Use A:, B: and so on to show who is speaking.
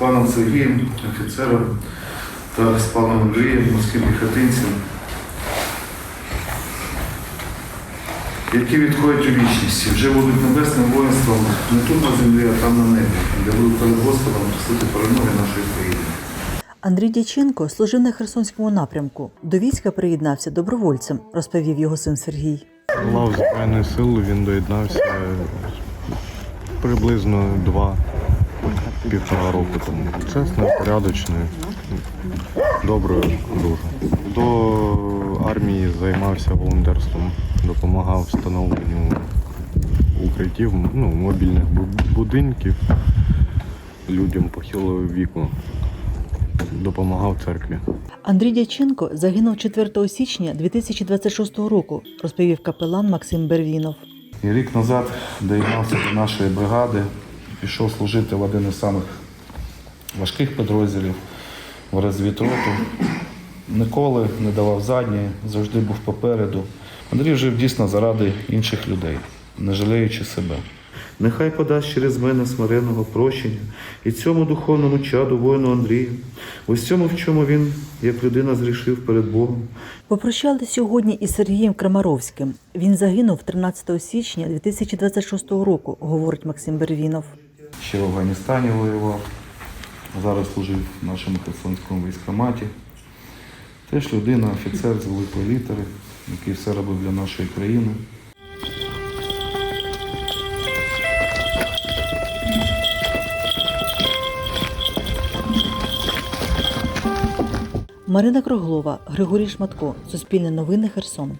A: паном Сергієм, офіцером, та з паном Андрієм, морським піхотинцем, які відходять у вічність, вже будуть небесним воїнством не тут на землі, а там на небі, де будуть перед Господом просити перемоги нашої країни.
B: Андрій Дяченко служив на Херсонському напрямку. До війська приєднався добровольцем, розповів його син Сергій.
C: Лав Збройних сил він доєднався приблизно два півтора року тому. Чесний, порядочний, добрий, дуже. До армії займався волонтерством, допомагав встановленню укриттів, ну, мобільних будинків людям похилого віку. Допомагав церкві.
B: Андрій Дяченко загинув 4 січня 2026 року, розповів капелан Максим Бервінов.
A: І рік назад доєднався до нашої бригади, пішов служити в один із самих важких підрозділів в розвідроту. Ніколи не давав задні, завжди був попереду. Андрій жив дійсно заради інших людей, не жаліючи себе. Нехай подасть через мене смиреного прощення і цьому духовному чаду воїну Андрію, ось цьому, в чому він, як людина, зрішив перед Богом,
B: Попрощали сьогодні із Сергієм Крамаровським. Він загинув 13 січня 2026 року, говорить Максим Бервінов.
A: Ще в Афганістані воював, зараз служив в нашому Херсонському військкоматі. Теж людина, офіцер з великої літери, який все робив для нашої країни.
B: Марина Круглова, Григорій Шматко, Суспільне новини Херсон.